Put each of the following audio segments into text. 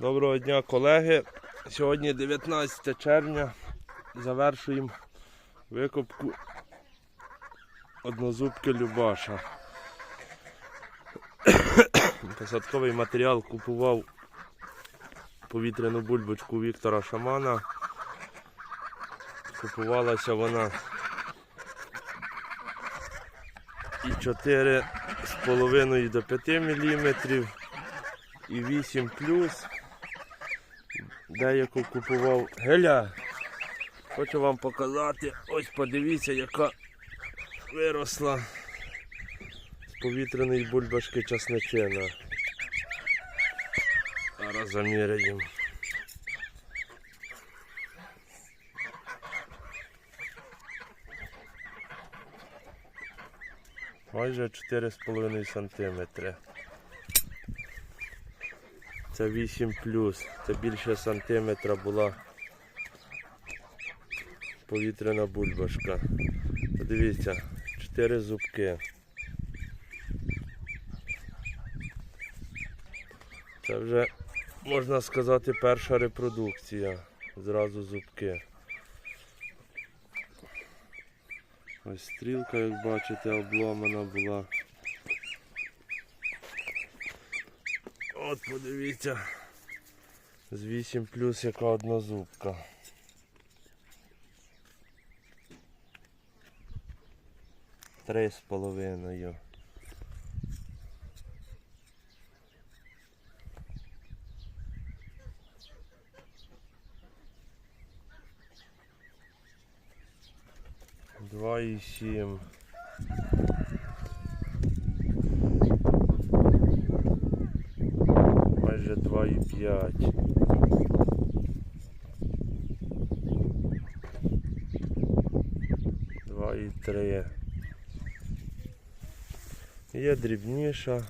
Доброго дня, колеги. Сьогодні 19 червня. Завершуємо викопку однозубки Любаша. Посадковий матеріал купував повітряну бульбочку Віктора Шамана. Купувалася вона і 4,5 до 5 мм, і 8 плюс. Деяку купував геля. Хочу вам показати. Ось подивіться, яка виросла з повітряної бульбашки часничина. Зараз заміряємо. Майже 4,5 сантиметри. Це 8 плюс. Це більше сантиметра була повітряна бульбашка. Подивіться, 4 зубки. Це вже, можна сказати, перша репродукція. Зразу зубки. Ось стрілка, як бачите, обломана була. От подивіться. З 8 плюс яка однозубка. Три з половиною. Два і сім. Майже два і п'ять. Два і три. Є дрібніша.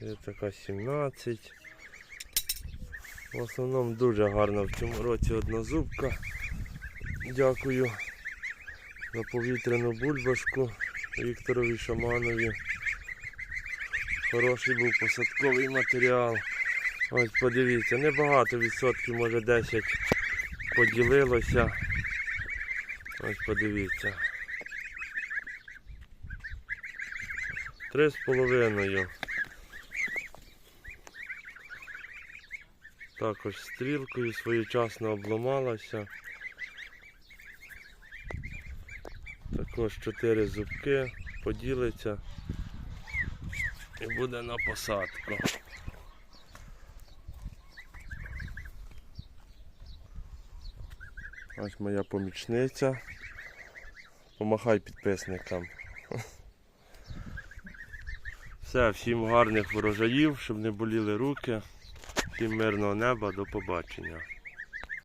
Є така 17. В основному дуже гарна в цьому році однозубка. Дякую за повітряну бульбашку Вікторові Шаманові. Хороший був посадковий матеріал. Ось подивіться, небагато відсотків, може 10 поділилося. Ось подивіться. Три з половиною. Також стрілкою своєчасно обламалася. Також чотири зубки поділиться і буде на посадку. Ось моя помічниця. Помахай підписникам. Все, всім гарних врожаїв, щоб не боліли руки. Всім мирного неба, до побачення.